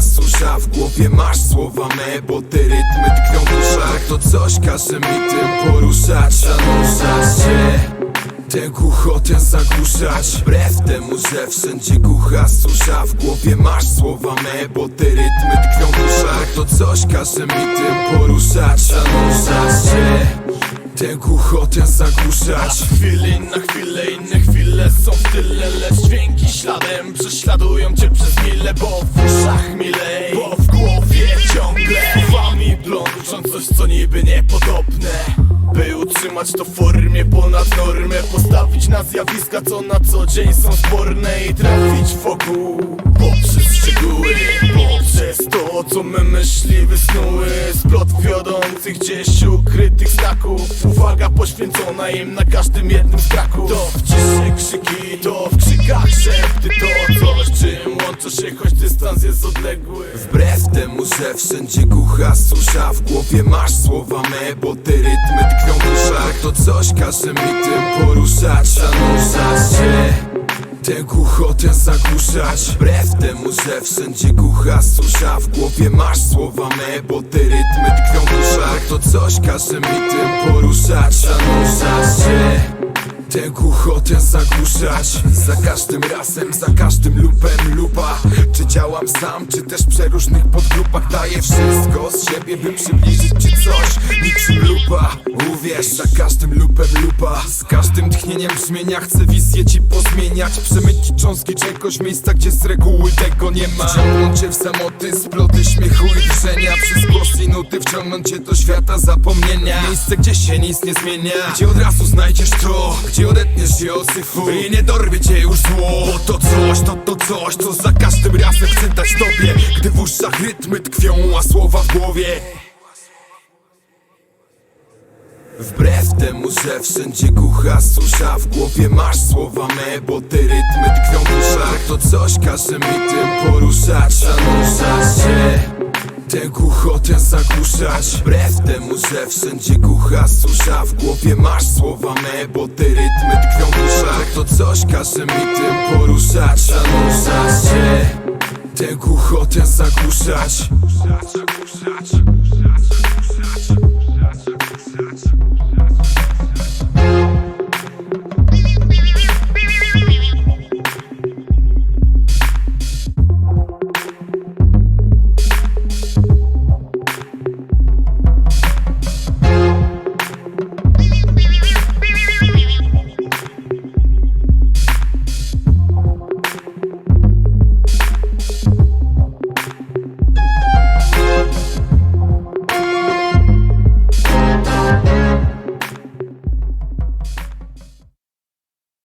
susza W głowie masz słowa me, bo te rytmy tkwią w uszach. To coś każe mi tym poruszać, zanurzać się. Tę głuchotę zagłuszać. Wbrew temu, że wszędzie głucha susza W głowie masz słowa me, bo te rytmy tkwią w uszach. To coś każe mi tym poruszać, zanurzać się. Tę głuchotę zagłuszać. Chwili na chwilę, inne chwile są w tyle Lecz śladem prześladują cię przez mile Bo w uszach milej, bo w głowie ciągle Słowami blączą coś co niby niepodobne. By utrzymać to w formie ponad normę Postawić na zjawiska co na co dzień są sporne I trafić wokół poprzez szczegóły Poprzez to co me myśli wysnuły. Splot wiodących gdzieś ukrytych znaków Uwaga poświęcona im na każdym jednym kraków To w ciszy krzyki, to szepty To. Coś czym łączy się choć dystans jest odległy. Wbrew temu, że wszędzie głucha susza W głowie masz słowa me, bo te rytmy tkwią w uszach. To coś każe mi tym poruszać, zanurzać się. Tę głuchotę zagłuszać. Wbrew temu, że wszędzie głucha susza W głowie masz słowa me, bo te rytmy tkwią w uszach. To coś każe mi tym poruszać, się Tę głuchotę zagłuszać. Za każdym razem, za każdym lupem lupa. Czy działam sam, czy też w przeróżnych podgrupach Daję wszystko z siebie, by przybliżyć ci coś. Niczym lupa, uwierz Za każdym lupem lupa. Z każdym tchnieniem brzmienia chcę wizję ci pozmieniać. Przemyć ci cząstki czegoś, miejsca gdzie z reguły tego nie ma. Wciągnąć cię w samoty, sploty śmiechu i drżenia Przez głos i nuty wciągnąć cię do świata zapomnienia. Miejsce gdzie się nic nie zmienia. Gdzie od razu znajdziesz to, gdzie odetniesz się od syfu. I nie dorwie cię już zło. Bo to coś, to to coś, co za każdym razem chcę dać tobie. Gdy w uszach rytmy tkwią, a słowa w głowie. Wbrew temu, że wszędzie głucha susza W głowie masz słowa me, bo te rytmy tkwią w uszach. To coś każe mi tym poruszać, zanurzać się Tę głuchotę zagłuszać. Wbrew temu, że wszędzie głucha susza W głowie masz słowa me, bo te rytmy tkwią w uszach. To coś każe mi tym poruszać, zanurzać się. Tę głuchotę zagłuszać